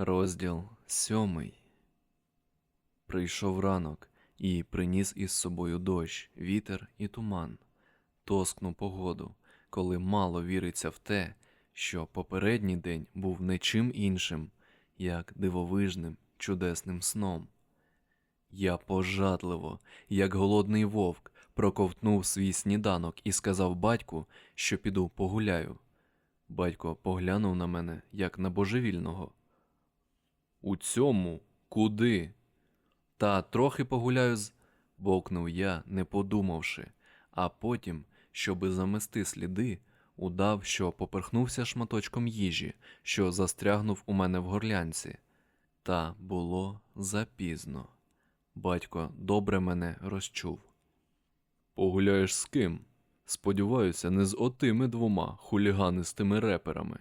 Розділ сьомий. Прийшов ранок і приніс із собою дощ, вітер і туман, тоскну погоду, коли мало віриться в те, що попередній день був не чим іншим, як дивовижним, чудесним сном. Я пожадливо, як голодний вовк, проковтнув свій сніданок і сказав батьку, що піду погуляю. Батько поглянув на мене, як на божевільного. У цьому куди? Та трохи погуляю з. бовкнув я, не подумавши, а потім, щоби замести сліди, удав, що поперхнувся шматочком їжі, що застрягнув у мене в горлянці. Та було запізно. Батько добре мене розчув. Погуляєш з ким? Сподіваюся, не з отими двома хуліганистими реперами.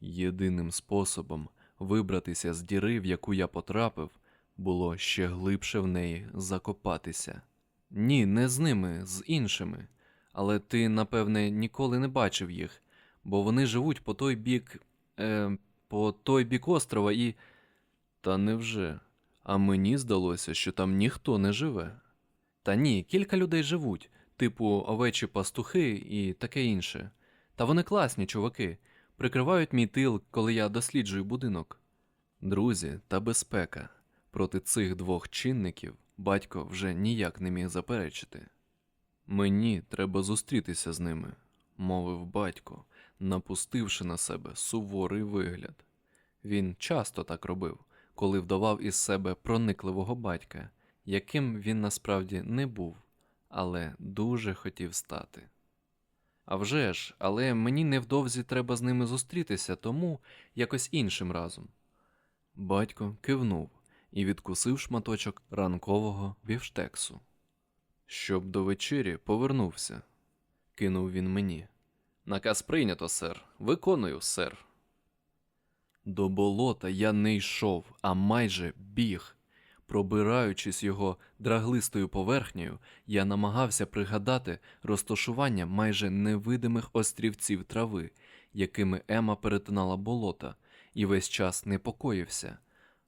Єдиним способом вибратися з діри, в яку я потрапив, було ще глибше в неї закопатися. Ні, не з ними, з іншими. Але ти, напевне, ніколи не бачив їх, бо вони живуть по той бік. Е, по той бік острова і. Та невже? А мені здалося, що там ніхто не живе. Та ні, кілька людей живуть, типу овечі пастухи і таке інше. Та вони класні чуваки, прикривають мій тил, коли я досліджую будинок. Друзі та безпека. Проти цих двох чинників батько вже ніяк не міг заперечити. Мені треба зустрітися з ними, мовив батько, напустивши на себе суворий вигляд. Він часто так робив, коли вдавав із себе проникливого батька, яким він насправді не був, але дуже хотів стати. А вже ж, але мені невдовзі треба з ними зустрітися, тому якось іншим разом. Батько кивнув і відкусив шматочок ранкового бівштексу. Щоб до вечері повернувся, кинув він мені. Наказ прийнято, сер. Виконую, сер. До болота я не йшов, а майже біг. Пробираючись його драглистою поверхнею, я намагався пригадати розташування майже невидимих острівців трави, якими Ема перетинала болота, і весь час непокоївся.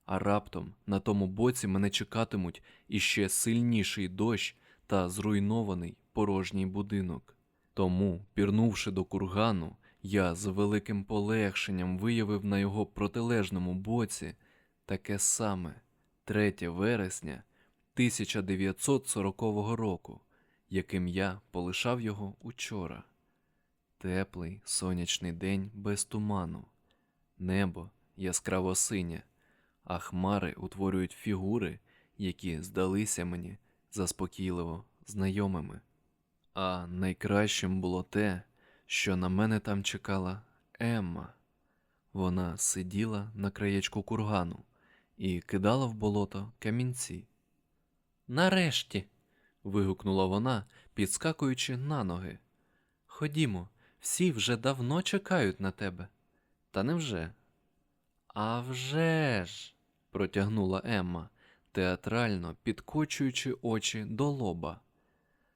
А раптом на тому боці мене чекатимуть іще сильніший дощ та зруйнований порожній будинок. Тому, пірнувши до кургану, я з великим полегшенням виявив на його протилежному боці таке саме 3 вересня 1940 року, яким я полишав його учора. Теплий сонячний день без туману, небо яскраво синє, а хмари утворюють фігури, які здалися мені заспокійливо знайомими. А найкращим було те, що на мене там чекала Емма. Вона сиділа на краєчку кургану і кидала в болото камінці. Нарешті. вигукнула вона, підскакуючи на ноги. Ходімо, всі вже давно чекають на тебе. Та невже? «А вже ж!» – протягнула Емма, театрально підкочуючи очі до лоба.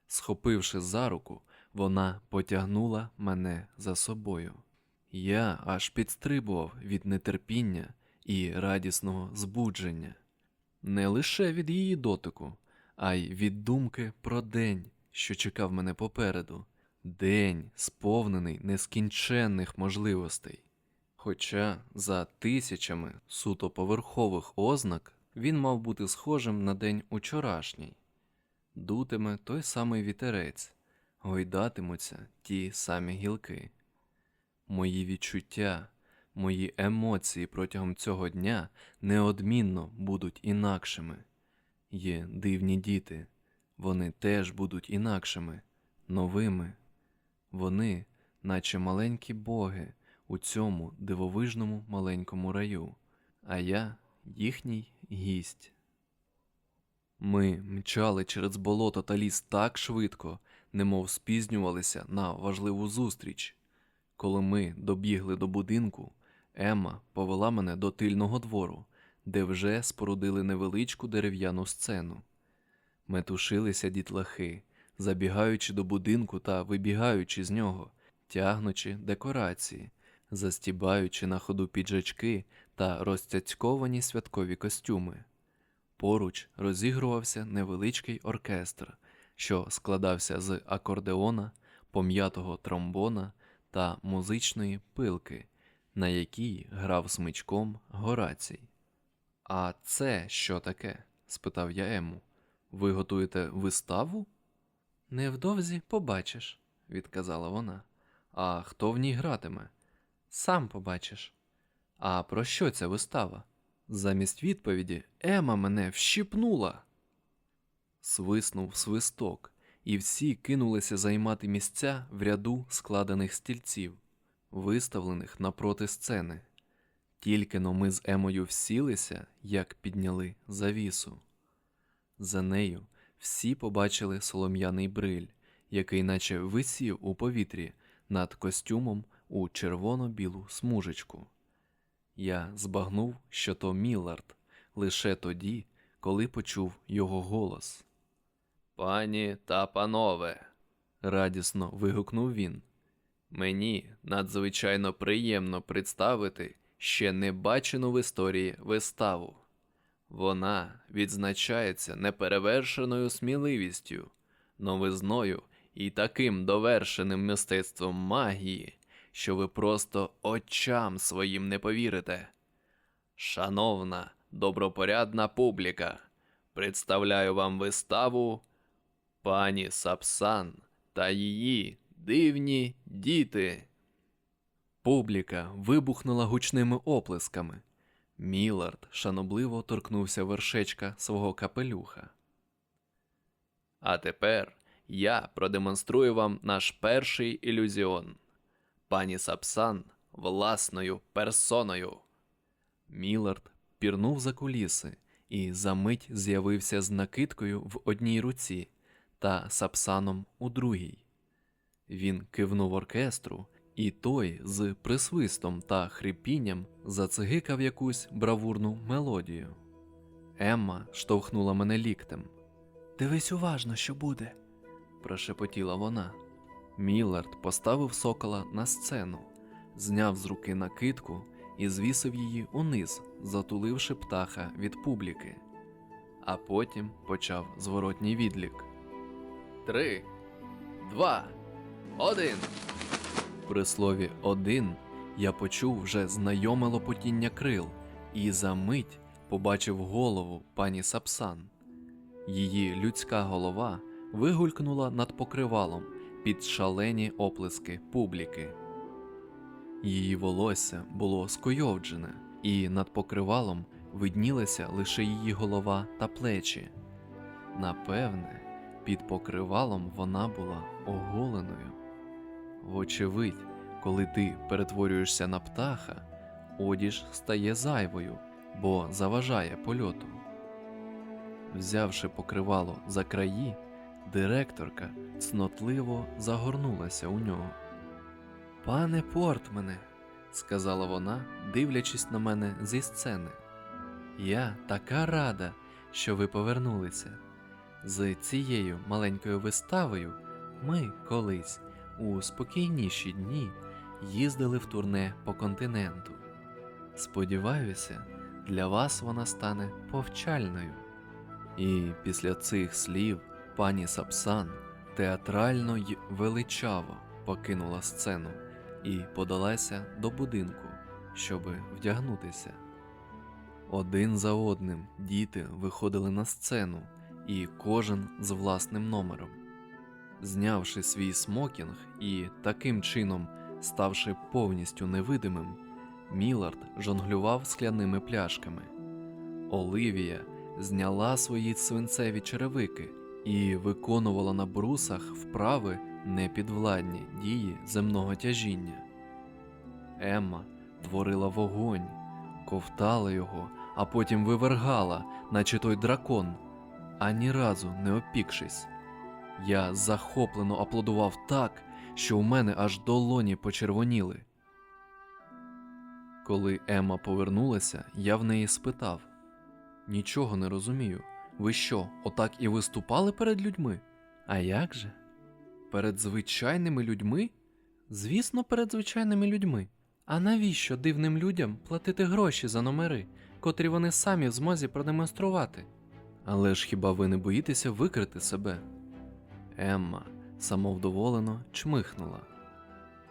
Схопивши за руку, вона потягнула мене за собою. Я аж підстрибував від нетерпіння і радісного збудження, не лише від її дотику, а й від думки про день, що чекав мене попереду, день, сповнений нескінченних можливостей. Хоча за тисячами суто поверхових ознак він мав бути схожим на день учорашній, дутиме той самий вітерець, гойдатимуться ті самі гілки. Мої відчуття, мої емоції протягом цього дня неодмінно будуть інакшими. Є дивні діти, вони теж будуть інакшими, новими. Вони, наче маленькі боги у цьому дивовижному маленькому раю, а я їхній гість. Ми мчали через болото та ліс так швидко, немов спізнювалися на важливу зустріч. Коли ми добігли до будинку, Емма повела мене до тильного двору, де вже спорудили невеличку дерев'яну сцену. Метушилися дітлахи, забігаючи до будинку та вибігаючи з нього, тягнучи декорації, застібаючи на ходу піджачки та розцяцьковані святкові костюми. Поруч розігрувався невеличкий оркестр, що складався з акордеона, пом'ятого тромбона та музичної пилки, на якій грав смичком Горацій. А це що таке? спитав я Ему. Ви готуєте виставу? Невдовзі побачиш, відказала вона. А хто в ній гратиме? Сам побачиш. А про що ця вистава? Замість відповіді Ема мене вщипнула. Свиснув свисток, і всі кинулися займати місця в ряду складених стільців, виставлених напроти сцени. Тільки но ми з Емою всілися, як підняли завісу. За нею всі побачили солом'яний бриль, який наче висів у повітрі над костюмом у червоно-білу смужечку. Я збагнув, що то Міллард, лише тоді, коли почув його голос. Пані та панове, радісно вигукнув він. Мені надзвичайно приємно представити ще не бачену в історії виставу. Вона відзначається неперевершеною сміливістю, новизною і таким довершеним мистецтвом магії, що ви просто очам своїм не повірите. Шановна, добропорядна публіка, представляю вам виставу пані Сапсан та її дивні діти. Публіка вибухнула гучними оплесками. Мілард шанобливо торкнувся вершечка свого капелюха. А тепер я продемонструю вам наш перший ілюзіон. Пані Сапсан власною персоною. Мілард пірнув за куліси і за мить з'явився з накидкою в одній руці та сапсаном у другій. Він кивнув оркестру, і той з присвистом та хрипінням зацигикав якусь бравурну мелодію. Емма штовхнула мене ліктем. Дивись уважно, що буде, прошепотіла вона. Міллард поставив сокола на сцену, зняв з руки накидку і звісив її униз, затуливши птаха від публіки. А потім почав зворотній відлік. Три, два, один. При слові один я почув вже знайоме лопотіння крил і за мить побачив голову пані Сапсан. Її людська голова вигулькнула над покривалом під шалені оплески публіки. Її волосся було скойовджене, і над покривалом виднілися лише її голова та плечі. Напевне, під покривалом вона була оголеною. Вочевидь, коли ти перетворюєшся на птаха, одіж стає зайвою, бо заважає польоту. Взявши покривало за краї, директорка цнотливо загорнулася у нього. Пане Портмене, сказала вона, дивлячись на мене зі сцени. Я така рада, що ви повернулися. З цією маленькою виставою ми колись у спокійніші дні їздили в турне по континенту. Сподіваюся, для вас вона стане повчальною. І після цих слів пані Сапсан театрально й величаво покинула сцену і подалася до будинку, щоби вдягнутися. Один за одним діти виходили на сцену, і кожен з власним номером. Знявши свій смокінг і таким чином ставши повністю невидимим, Мілард жонглював скляними пляшками. Оливія зняла свої свинцеві черевики і виконувала на брусах вправи непідвладні дії земного тяжіння. Емма творила вогонь, ковтала його, а потім вивергала, наче той дракон, ані разу не опікшись. Я захоплено аплодував так, що у мене аж долоні почервоніли. Коли Емма повернулася, я в неї спитав: Нічого не розумію. Ви що, отак і виступали перед людьми? А як же? Перед звичайними людьми? Звісно, перед звичайними людьми. А навіщо дивним людям платити гроші за номери, котрі вони самі в змозі продемонструвати? Але ж хіба ви не боїтеся викрити себе? Емма самовдоволено чмихнула.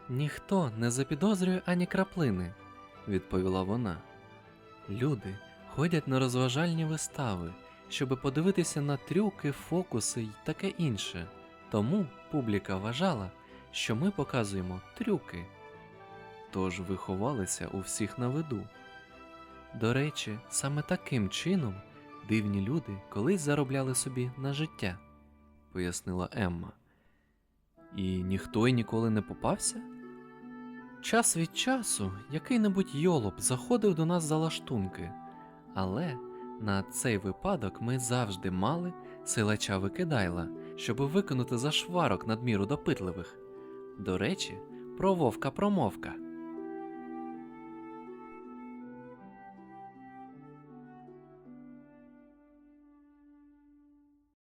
Ніхто не запідозрює ані краплини, відповіла вона. Люди ходять на розважальні вистави, щоби подивитися на трюки, фокуси й таке інше. Тому публіка вважала, що ми показуємо трюки. Тож ви ховалися у всіх на виду. До речі, саме таким чином дивні люди колись заробляли собі на життя, пояснила Емма. І ніхто й ніколи не попався? Час від часу який-небудь йолоп заходив до нас за лаштунки, але на цей випадок ми завжди мали силача викидайла, щоб виконати зашварок надміру допитливих. До речі, про вовка промовка.